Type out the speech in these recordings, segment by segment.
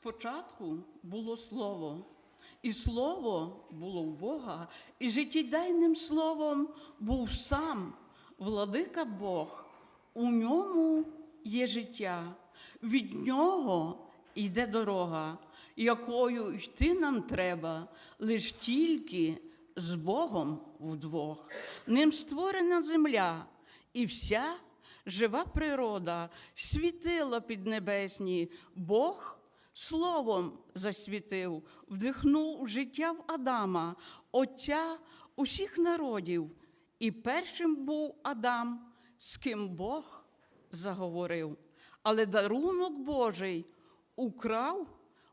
Спочатку було слово, і слово було в Бога, і життєдайним словом був сам владика Бог. У ньому є життя, від нього йде дорога, якою йти нам треба лиш тільки з Богом вдвох. Ним створена земля і вся жива природа, світила піднебесні, Бог словом засвітив, вдихнув життя в Адама, Отця усіх народів. І першим був Адам, з ким Бог заговорив. Але дарунок Божий украв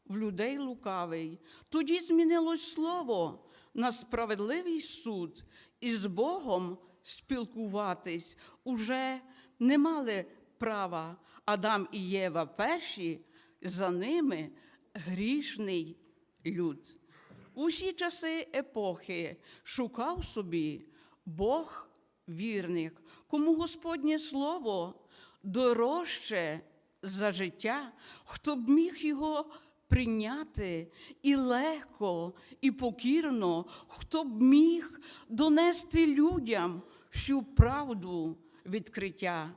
в людей лукавий. Тоді змінилось слово на справедливий суд, і з Богом спілкуватись уже не мали права. Адам і Єва перші, за ними грішний люд. Усі часи епохи шукав собі Бог вірних, кому Господнє Слово дорожче за життя, хто б міг його прийняти і легко, і покірно, хто б міг донести людям всю правду відкриття.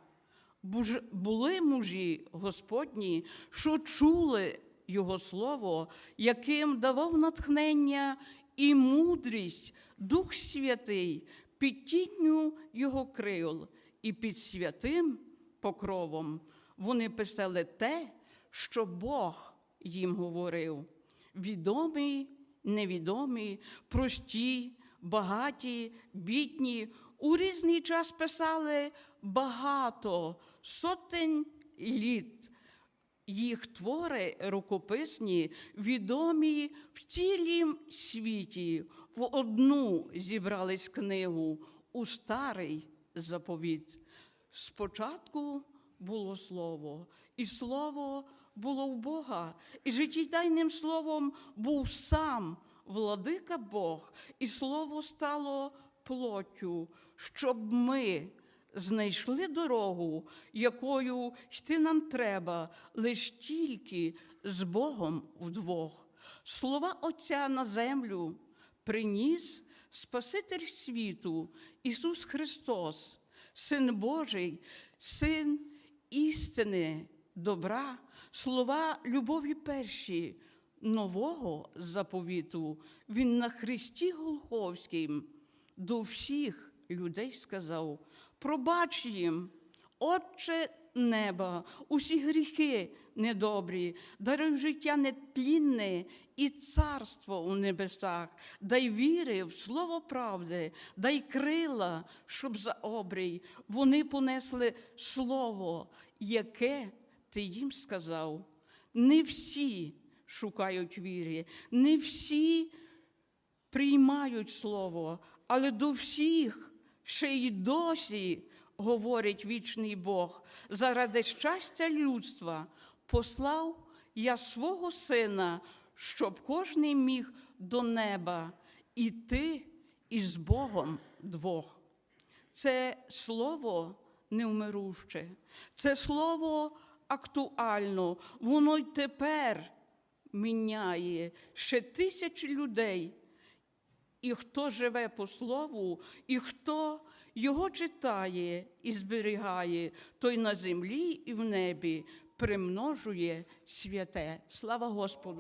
Були мужі Господні, що чули Його Слово, яким давав натхнення і мудрість Дух Святий під тінню Його крил, і під святим покровом вони писали те, що Бог їм говорив. Відомі, невідомі, прості, багаті, бідні. У різний час писали багато сотень літ. Їх твори рукописні, відомі в цілім світі, в одну зібрались книгу у старий заповіт. Спочатку було слово, і слово було в Бога, і життєдайним словом був сам владика Бог, і слово стало плоттю, щоб ми знайшли дорогу, якою йти нам треба, лиш тільки з Богом вдвох. Слова Отця на землю приніс Спаситель світу, Ісус Христос, Син Божий, Син істини, добра, слова любові перші, нового заповіту. Він на Христі Голховським до всіх людей сказав: пробач їм, Отче неба, усі гріхи недобрі, даруй життя нетлінне і царство у небесах, дай віри в слово правди, дай крила, щоб за обрій вони понесли слово, яке ти їм сказав. Не всі шукають віри, не всі приймають слово, але до всіх ще й досі говорить вічний Бог, заради щастя людства послав я свого сина, щоб кожний міг до неба іти із Богом двох. Це слово невмируще, це слово актуально, воно й тепер міняє ще тисячі людей. І хто живе по слову, і хто його читає і зберігає, той на землі і в небі примножує святе. Слава Господу!